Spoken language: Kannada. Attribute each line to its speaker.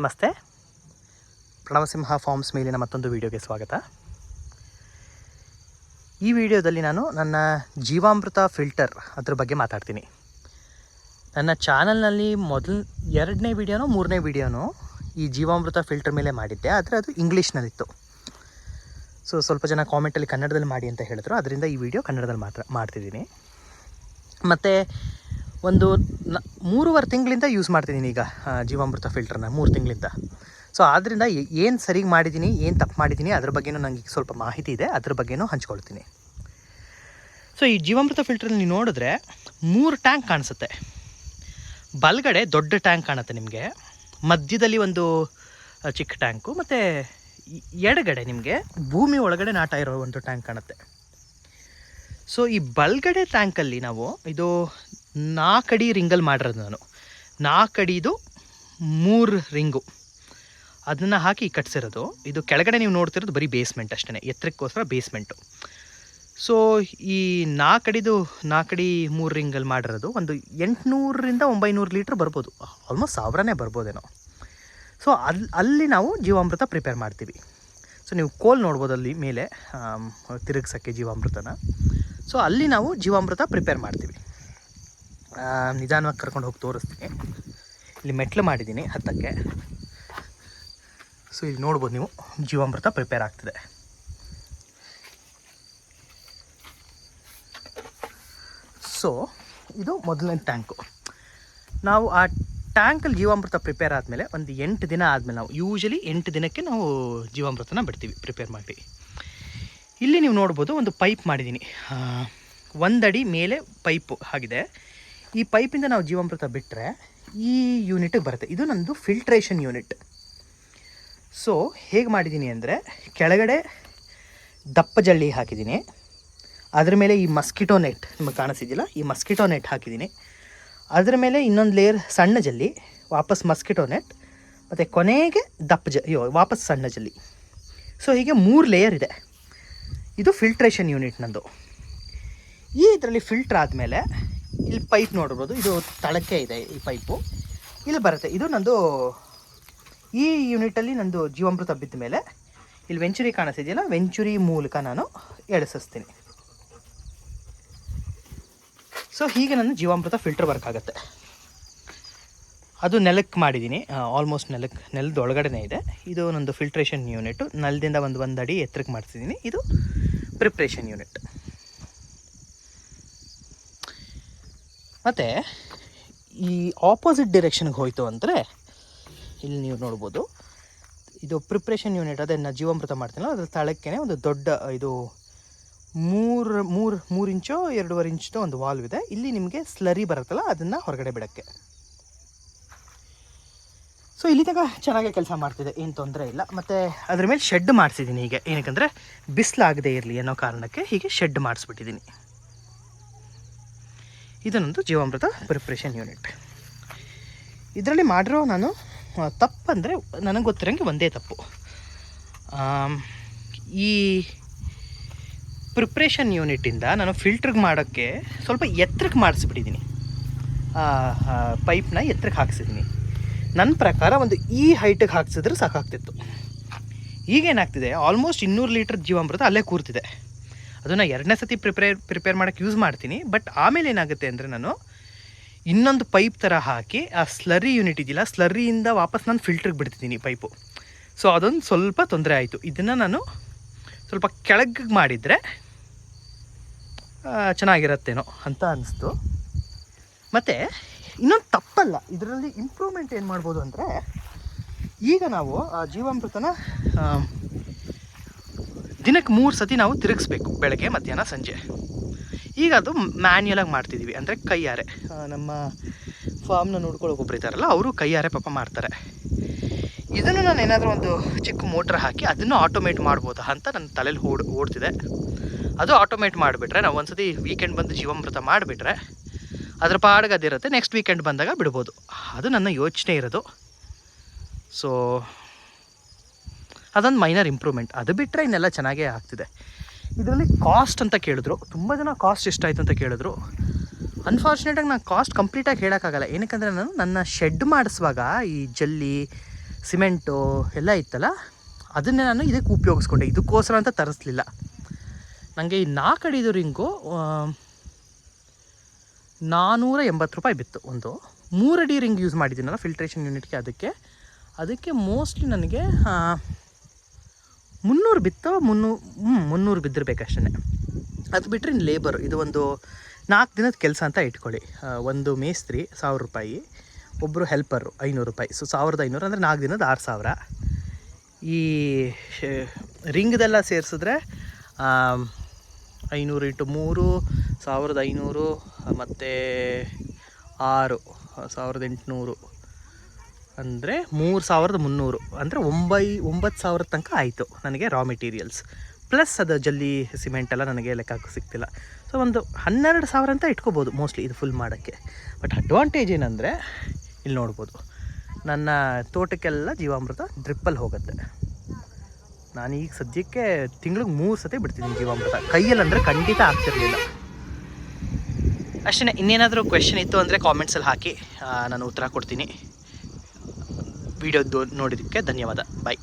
Speaker 1: ನಮಸ್ತೆ. ಪ್ರಣವಸಿಂಹ ಫಾರ್ಮ್ಸ್ ಮೇಲಿನ ಮತ್ತೊಂದು ವಿಡಿಯೋಗೆ ಸ್ವಾಗತ. ಈ ವಿಡಿಯೋದಲ್ಲಿ ನಾನು ನನ್ನ ಜೀವಾಮೃತ ಫಿಲ್ಟರ್ ಅದ್ರ ಬಗ್ಗೆ ಮಾತಾಡ್ತೀನಿ. ನನ್ನ ಚಾನಲ್ನಲ್ಲಿ ಮೊದಲ ಎರಡನೇ ವಿಡಿಯೋನೋ ಮೂರನೇ ವಿಡಿಯೋನೋ ಈ ಜೀವಾಮೃತ ಫಿಲ್ಟರ್ ಮೇಲೆ ಮಾಡಿದ್ದೆ, ಆದರೆ ಅದು ಇಂಗ್ಲೀಷ್ನಲ್ಲಿತ್ತು. ಸೊ ಸ್ವಲ್ಪ ಜನ ಕಾಮೆಂಟಲ್ಲಿ ಕನ್ನಡದಲ್ಲಿ ಮಾಡಿ ಅಂತ ಹೇಳಿದ್ರು ಅದರಿಂದ ಈ ವಿಡಿಯೋ ಕನ್ನಡದಲ್ಲಿ ಮಾತ್ರ ಮಾಡ್ತಿದ್ದೀನಿ. ಮತ್ತು ಒಂದು ನ, ಮೂರುವರೆ ತಿಂಗಳಿಂದ ಯೂಸ್ ಮಾಡ್ತಿದ್ದೀನಿ ಈಗ ಜೀವಾಮೃತ ಫಿಲ್ಟರ್ನ ಮೂರು ತಿಂಗಳಿಂದ. ಸೊ ಆದ್ದರಿಂದ ಏನು ಸರಿಗೆ ಮಾಡಿದ್ದೀನಿ ಏನು ತಪ್ಪು ಮಾಡಿದ್ದೀನಿ ಅದ್ರ ಬಗ್ಗೆನೂ ನನಗೆ ಸ್ವಲ್ಪ ಮಾಹಿತಿ ಇದೆ, ಅದ್ರ ಬಗ್ಗೆನೂ ಹಂಚ್ಕೊಳ್ತೀನಿ. ಸೊ ಈ ಜೀವಾಮೃತ ಫಿಲ್ಟ್ರಲ್ಲಿ ನೀವು ನೋಡಿದ್ರೆ ಮೂರು ಟ್ಯಾಂಕ್ ಕಾಣಿಸುತ್ತೆ. ಬಲಗಡೆ ದೊಡ್ಡ ಟ್ಯಾಂಕ್ ಕಾಣುತ್ತೆ ನಿಮಗೆ, ಮಧ್ಯದಲ್ಲಿ ಒಂದು ಚಿಕ್ಕ ಟ್ಯಾಂಕು ಮತ್ತು ಎಡಗಡೆ ನಿಮಗೆ ಭೂಮಿ ಒಳಗಡೆ ನಾಟ ಇರೋ ಒಂದು ಟ್ಯಾಂಕ್ ಕಾಣುತ್ತೆ. ಸೊ ಈ ಬಲ್ಗಡೆ ಟ್ಯಾಂಕಲ್ಲಿ ನಾವು ಇದು ನಾಲ್ಕಡಿ ರಿಂಗಲ್ಲಿ ಮಾಡಿರೋದು ನಾನು. ನಾಲ್ಕಡಿದು ಮೂರು ರಿಂಗು. ಅದನ್ನು ಹಾಕಿ ಕಟ್ಸಿರೋದು. ಇದು ಕೆಳಗಡೆ ನೀವು ನೋಡ್ತಿರೋದು ಬರೀ ಬೇಸ್ಮೆಂಟ್ ಅಷ್ಟೇ ಎತ್ತರಕ್ಕೋಸ್ಕರ ಬೇಸ್ಮೆಂಟು ಸೊ ಈ ನಾಲ್ಕಡಿದು ನಾಲ್ಕಡಿ ಮೂರು ರಿಂಗಲ್ಲಿ ಮಾಡಿರೋದು ಒಂದು ಎಂಟುನೂರರಿಂದ ಒಂಬೈನೂರು ಲೀಟ್ರ್ ಬರ್ಬೋದು. ಆಲ್ಮೋಸ್ಟ್ ಸಾವಿರನೇ ಬರ್ಬೋದೇನೋ. ಸೊ ಅಲ್ಲಿ ಅಲ್ಲಿ ನಾವು ಜೀವಾಮೃತ ಪ್ರಿಪೇರ್ ಮಾಡ್ತೀವಿ. ಸೊ ನೀವು ಕೋಲ್ ನೋಡ್ಬೋದು ಅಲ್ಲಿ ಮೇಲೆ ತಿರುಗಿಸೋಕ್ಕೆ ಜೀವಾಮೃತನ. ಸೊ ಅಲ್ಲಿ ನಾವು ಜೀವಾಮೃತ ಪ್ರಿಪೇರ್ ಮಾಡ್ತೀವಿ. ನಿಧಾನವಾಗಿ ಕರ್ಕೊಂಡು ಹೋಗಿ ತೋರಿಸ್ತೀನಿ. ಇಲ್ಲಿ ಮೆಟ್ಲು ಮಾಡಿದ್ದೀನಿ ಹತ್ತಕ್ಕೆ. ಸೊ ಇಲ್ಲಿ ನೋಡ್ಬೋದು ನೀವು, ಜೀವಾಮೃತ ಪ್ರಿಪೇರ್ ಆಗ್ತಿದೆ. ಸೊ ಇದು ಮೊದಲನೇ ಟ್ಯಾಂಕು ನಾವು ಆ ಟ್ಯಾಂಕಲ್ಲಿ ಜೀವಾಮೃತ ಪ್ರಿಪೇರ್ ಆದಮೇಲೆ ಒಂದು ಎಂಟು ದಿನ ಆದಮೇಲೆ ನಾವು ಯೂಶಲಿ ಎಂಟು ದಿನಕ್ಕೆ ನಾವು ಜೀವಾಮೃತನ ಬಿಡ್ತೀವಿ ಪ್ರಿಪೇರ್ ಮಾಡಿ. ಇಲ್ಲಿ ನೀವು ನೋಡ್ಬೋದು ಒಂದು ಪೈಪ್ ಮಾಡಿದ್ದೀನಿ. ಒಂದಡಿ ಮೇಲೆ ಪೈಪು ಆಗಿದೆ. ಈ ಪೈಪಿಂದ ನಾವು ಜೀವಾಮೃತ ಬಿಟ್ಟರೆ ಈ ಯೂನಿಟಿಗೆ ಬರುತ್ತೆ. ಇದು ನನ್ನದು ಫಿಲ್ಟ್ರೇಷನ್ ಯೂನಿಟ್ ಸೊ ಹೇಗೆ ಮಾಡಿದ್ದೀನಿ ಅಂದರೆ ಕೆಳಗಡೆ ದಪ್ಪ ಜಳ್ಳಿ ಹಾಕಿದ್ದೀನಿ ಅದ್ರ ಮೇಲೆ ಈ ಮಸ್ಕಿಟೋ ನೆಟ್ ನಿಮಗೆ ಕಾಣಿಸಿದ್ದಿಲ್ಲ ಈ ಮಸ್ಕಿಟೋ ನೆಟ್ ಹಾಕಿದ್ದೀನಿ ಅದ್ರ ಮೇಲೆ ಇನ್ನೊಂದು ಲೇಯರ್ ಸಣ್ಣ ಜಲ್ಲಿ ವಾಪಸ್ ಮಸ್ಕಿಟೋ ನೆಟ್ ಮತ್ತು ಕೊನೆಗೆ ದಪ್ಪ ಜ, ಅಯ್ಯೋ, ವಾಪಸ್ ಸಣ್ಣ ಜಲ್ಲಿ ಸೊ ಹೀಗೆ ಮೂರು ಲೇಯರ್ ಇದೆ. ಇದು ಫಿಲ್ಟ್ರೇಷನ್ ಯೂನಿಟ್ ನಂದು. ಈ ಇದರಲ್ಲಿ ಫಿಲ್ಟ್ರ್ ಆದಮೇಲೆ ಇಲ್ಲಿ ಪೈಪ್ ನೋಡ್ಬೋದು. ಇದು ತಳಕ್ಕೆ ಇದೆ ಈ ಪೈಪು. ಇಲ್ಲಿ ಬರುತ್ತೆ. ಇದು ನಂದು ಈ ಯೂನಿಟಲ್ಲಿ ನಂದು ಜೀವಾಮೃತ ಬಿದ್ದ ಮೇಲೆ ಇಲ್ಲಿ ವೆಂಚುರಿ ಕಾಣಿಸ್ತಿದೆಯಲ್ಲ? ವೆಂಚುರಿ ಮೂಲಕ ನಾನು ಎಳಸಿಸ್ತೀನಿ. ಸೊ ಹೀಗೆ ನನ್ನ ಜೀವಾಮೃತ ಫಿಲ್ಟರ್ ವರ್ಕ್ ಆಗುತ್ತೆ. ಅದು ನೆಲಕ್ಕೆ ಮಾಡಿದ್ದೀನಿ ಆಲ್ಮೋಸ್ಟ್ ನೆಲಕ್ಕೆ ನೆಲದ ಒಳಗಡೆನೇ ಇದೆ. ಇದು ನಂದು ಫಿಲ್ಟ್ರೇಷನ್ ಯೂನಿಟು ನೆಲದಿಂದ ಒಂದು ಒಂದು ಅಡಿ ಎತ್ತರಕ್ಕೆ ಮಾಡ್ತಿದ್ದೀನಿ ಇದು ಪ್ರಿಪ್ರೇಷನ್ ಯೂನಿಟ್ ಮತ್ತು ಈ ಆಪೋಸಿಟ್ ಡಿರೆಕ್ಷನ್ಗೆ ಹೋಯಿತು ಅಂದರೆ ಇಲ್ಲಿ ನೀವು ನೋಡ್ಬೋದು. ಇದು ಪ್ರಿಪ್ರೇಷನ್ ಯೂನಿಟ್ ಅದೇ ನಾನು ಜೀವಾಮೃತ ಮಾಡ್ತೀನಲ್ಲ, ಅದ್ರ ತಳಕ್ಕೇ ಒಂದು ದೊಡ್ಡ, ಇದು ಮೂರು ಮೂರು ಮೂರು ಇಂಚೋ ಎರಡೂವರೆ ಇಂಚು ಒಂದು ವಾಲ್ವ್ ಇದೆ. ಇಲ್ಲಿ ನಿಮಗೆ ಸ್ಲರಿ ಬರುತ್ತಲ್ಲ, ಅದನ್ನು ಹೊರಗಡೆ ಬಿಡೋಕ್ಕೆ. ಸೊ ಇಲ್ಲಿ ತನಕ ಚೆನ್ನಾಗಿ ಕೆಲಸ ಮಾಡ್ತಿದೆ, ಏನು ತೊಂದರೆ ಇಲ್ಲ. ಮತ್ತು ಅದ್ರ ಮೇಲೆ ಶೆಡ್ ಮಾಡಿಸಿದ್ದೀನಿ ಈಗ ಏನಕ್ಕಂದರೆ, ಬಿಸಿಲಾಗದೇ ಇರಲಿ ಅನ್ನೋ ಕಾರಣಕ್ಕೆ ಹೀಗೆ ಶೆಡ್ ಮಾಡಿಸ್ಬಿಟ್ಟಿದ್ದೀನಿ ಇದನ್ನೊಂದು ಜೀವಾಮೃತ ಪ್ರಿಪ್ರೇಷನ್ ಯೂನಿಟ್ ಇದರಲ್ಲಿ ಮಾಡಿರೋ ನಾನು ತಪ್ಪಂದರೆ ನನಗೆ ಗೊತ್ತಿರೋಂಗೆ ಒಂದೇ ತಪ್ಪು. ಈ ಪ್ರಿಪ್ರೇಷನ್ ಯೂನಿಟ್ಟಿಂದ ನಾನು ಫಿಲ್ಟ್ರಿಗೆ ಮಾಡೋಕ್ಕೆ ಸ್ವಲ್ಪ ಎತ್ತರಕ್ಕೆ ಮಾಡಿಸ್ಬಿಟ್ಟಿದ್ದೀನಿ ಪೈಪ್ನ ಎತ್ತರಕ್ಕೆ ಹಾಕ್ಸಿದ್ದೀನಿ ನನ್ನ ಪ್ರಕಾರ ಒಂದು ಈ ಹೈಟಿಗೆ ಹಾಕ್ಸಿದ್ರೆ ಸಾಕಾಗ್ತಿತ್ತು. ಈಗೇನಾಗ್ತಿದೆ? ಆಲ್ಮೋಸ್ಟ್ ಇನ್ನೂರು ಲೀಟ್ರ್ ಜೀವಾಮೃತ ಅಲ್ಲೇ ಕೂರ್ತಿದೆ. ಅದನ್ನು ಎರಡನೇ ಸತಿ ಪ್ರಿಪೇರ್ ಪ್ರಿಪೇರ್ ಮಾಡೋಕ್ಕೆ ಯೂಸ್ ಮಾಡ್ತೀನಿ. ಬಟ್ ಆಮೇಲೆ ಏನಾಗುತ್ತೆ ಅಂದರೆ ನಾನು ಇನ್ನೊಂದು ಪೈಪ್ ಥರ ಹಾಕಿ ಆ ಸ್ಲರಿ ಯೂನಿಟ್ ಇದೆಯಲ್ಲ ಸ್ಲರಿಯಿಂದ ವಾಪಸ್ ನಾನು ಫಿಲ್ಟ್ರಿಗೆ ಬಿಡ್ತಿದ್ದೀನಿ ಪೈಪು ಸೊ ಅದೊಂದು ಸ್ವಲ್ಪ ತೊಂದರೆ ಆಯಿತು. ಇದನ್ನು ನಾನು ಸ್ವಲ್ಪ ಕೆಳಗೆ ಮಾಡಿದರೆ ಚೆನ್ನಾಗಿರತ್ತೇನೋ ಅಂತ ಅನಿಸ್ತು. ಮತ್ತು ಇನ್ನೊಂದು ತಪ್ಪಲ್ಲ. ಇದರಲ್ಲಿ ಇಂಪ್ರೂವ್ಮೆಂಟ್ ಏನು ಮಾಡ್ಬೋದು ಅಂದರೆ, ಈಗ ನಾವು ಆ ಜೀವಾಮೃತನ ದಿನಕ್ಕೆ ಮೂರು ಸತಿ ನಾವು ತಿರುಗಿಸ್ಬೇಕು, ಬೆಳಗ್ಗೆ, ಮಧ್ಯಾಹ್ನ, ಸಂಜೆ. ಈಗ ಅದು ಮ್ಯಾನ್ಯಲಾಗಿ ಮಾಡ್ತಿದ್ದೀವಿ ಅಂದರೆ ಕೈಯಾರೆ ನಮ್ಮ ಫಾರ್ಮ್ನ ನೋಡ್ಕೊಳ್ಳೋಕೆ ಒಬ್ರು ಇದ್ದಾರಲ್ಲ, ಅವರು ಕೈಯಾರೆ ಪಾಪ ಮಾಡ್ತಾರೆ. ಇದನ್ನು ನಾನು ಏನಾದರೂ ಒಂದು ಚಿಕ್ಕ ಮೋಟ್ರ್ ಹಾಕಿ ಅದನ್ನು ಆಟೋಮೇಟ್ ಮಾಡ್ಬೋದಾ ಅಂತ ನನ್ನ ತಲೆಯಲ್ಲಿ ಓಡ್, ಓಡ್ತಿದೆ. ಅದು ಆಟೋಮೇಟ್ ಮಾಡಿಬಿಟ್ರೆ, ನಾವು ಒಂದ್ಸತಿ ವೀಕೆಂಡ್ ಬಂದು ಜೀವಾಮೃತ ಮಾಡಿಬಿಟ್ರೆ, ಅದ್ರ ಪಾಡಗದಿರುತ್ತೆ ನೆಕ್ಸ್ಟ್ ವೀಕೆಂಡ್ ಬಂದಾಗ ಬಿಡ್ಬೋದು. ಅದು ನನ್ನ ಯೋಚನೆ ಇರೋದು. ಸೊ ಅದೊಂದು ಮೈನರ್ ಇಂಪ್ರೂವ್ಮೆಂಟ್ ಅದು ಬಿಟ್ಟರೆ ಇನ್ನೆಲ್ಲ ಚೆನ್ನಾಗೇ ಆಗ್ತಿದೆ. ಇದರಲ್ಲಿ ಕಾಸ್ಟ್ ಅಂತ ಕೇಳಿದ್ರು. ತುಂಬ ಜನ ಕಾಸ್ಟ್ ಎಷ್ಟಾಯಿತು ಅಂತ ಕೇಳಿದ್ರು. ಅನ್ಫಾರ್ಚುನೇಟಾಗಿ ನಾನು ಕಾಸ್ಟ್ ಕಂಪ್ಲೀಟಾಗಿ ಹೇಳೋಕ್ಕಾಗಲ್ಲ. ಏನಕ್ಕಂದರೆ ನಾನು ನನ್ನ ಶೆಡ್ ಮಾಡಿಸುವಾಗ ಈ ಜಲ್ಲಿ ಸಿಮೆಂಟು ಎಲ್ಲ ಇತ್ತಲ್ಲ, ಅದನ್ನೇ ನಾನು ಇದಕ್ಕೆ ಉಪಯೋಗಿಸ್ಕೊಂಡೆ. ಇದಕ್ಕೋಸ್ಕರ ಅಂತ ತರಿಸ್ಲಿಲ್ಲ. ನನಗೆ ಈ ನಾಲ್ಕು ಅಡಿದು ರಿಂಗು ನಾನ್ನೂರ ಎಂಬತ್ತು ರೂಪಾಯಿ ಬಿತ್ತು ಒಂದು. ಮೂರಡಿ ರಿಂಗ್ ಯೂಸ್ ಮಾಡಿದ್ದೀನಲ್ಲ ಫಿಲ್ಟ್ರೇಷನ್ ಯೂನಿಟ್ಗೆ ಅದಕ್ಕೆ. ಅದಕ್ಕೆ ಮೋಸ್ಟ್ಲಿ ನನಗೆ ಮುನ್ನೂರು ಬಿತ್ತೋ ಮುನ್ನೂರು ಹ್ಞೂ ಮುನ್ನೂರು ಬಿದ್ದಿರ್ಬೇಕಷ್ಟೇ ಅದು ಬಿಟ್ಟರೆ ಇನ್ನು ಲೇಬರ್ ಇದು ಒಂದು ನಾಲ್ಕು ದಿನದ ಕೆಲಸ ಅಂತ ಇಟ್ಕೊಳ್ಳಿ. ಒಂದು ಮೇಸ್ತ್ರಿ ಸಾವಿರ ರೂಪಾಯಿ ಒಬ್ಬರು ಹೆಲ್ಪರು ಐನೂರು ರೂಪಾಯಿ. ಸೊ ಸಾವಿರದ ಐನೂರು ಅಂದರೆ ನಾಲ್ಕು ದಿನದ ಆರು ಸಾವಿರ. ಈ ರಿಂಗ್ದೆಲ್ಲ ಸೇರಿಸಿದ್ರೆ ಐನೂರು ಇಂಟು ಮೂರು, ಸಾವಿರದ ಐನೂರು, ಮತ್ತು ಆರು, ಸಾವಿರದ ಎಂಟುನೂರು. ಅಂದರೆ ಮೂರು ಸಾವಿರದ ಮುನ್ನೂರು, ಅಂದರೆ ಒಂಬೈ, ಒಂಬತ್ತು ಸಾವಿರದ ತನಕ ಆಯಿತು ನನಗೆ ರಾ ಮೆಟೀರಿಯಲ್ಸ್ ಪ್ಲಸ್ ಅದು ಜಲ್ಲಿ ಸಿಮೆಂಟ್ ಎಲ್ಲ ನನಗೆ ಲೆಕ್ಕ ಸಿಗ್ತಿಲ್ಲ. ಸೊ ಒಂದು ಹನ್ನೆರಡು ಸಾವಿರ ಅಂತ ಇಟ್ಕೋಬೋದು ಮೋಸ್ಟ್ಲಿ ಇದು ಫುಲ್ ಮಾಡೋಕ್ಕೆ. ಬಟ್ ಅಡ್ವಾಂಟೇಜ್ ಏನಂದರೆ, ಇಲ್ಲಿ ನೋಡ್ಬೋದು. ನನ್ನ ತೋಟಕ್ಕೆಲ್ಲ ಜೀವಾಮೃತ ಡ್ರಿಪ್ಪಲ್ಲಿ ಹೋಗುತ್ತೆ. ನಾನು ಈಗ ಸದ್ಯಕ್ಕೆ ತಿಂಗಳಿಗೆ ಮೂರು ಸತಿ ಬಿಡ್ತಿದ್ದೀನಿ ಜೀವಾಮೃತ. ಕೈಯಲ್ಲಿ ಅಂದರೆ ಖಂಡಿತ ಆಗ್ತಿರಲಿಲ್ಲ. ಅಷ್ಟೇ ಇನ್ನೇನಾದರೂ ಕ್ವೆಶನ್ ಇತ್ತು ಅಂದರೆ ಕಾಮೆಂಟ್ಸಲ್ಲಿ ಹಾಕಿ ನಾನು ಉತ್ತರ ಕೊಡ್ತೀನಿ. ವಿಡಿಯೋದ್ದು ನೋಡಿದ್ದಕ್ಕೆ ಧನ್ಯವಾದ. ಬಾಯ್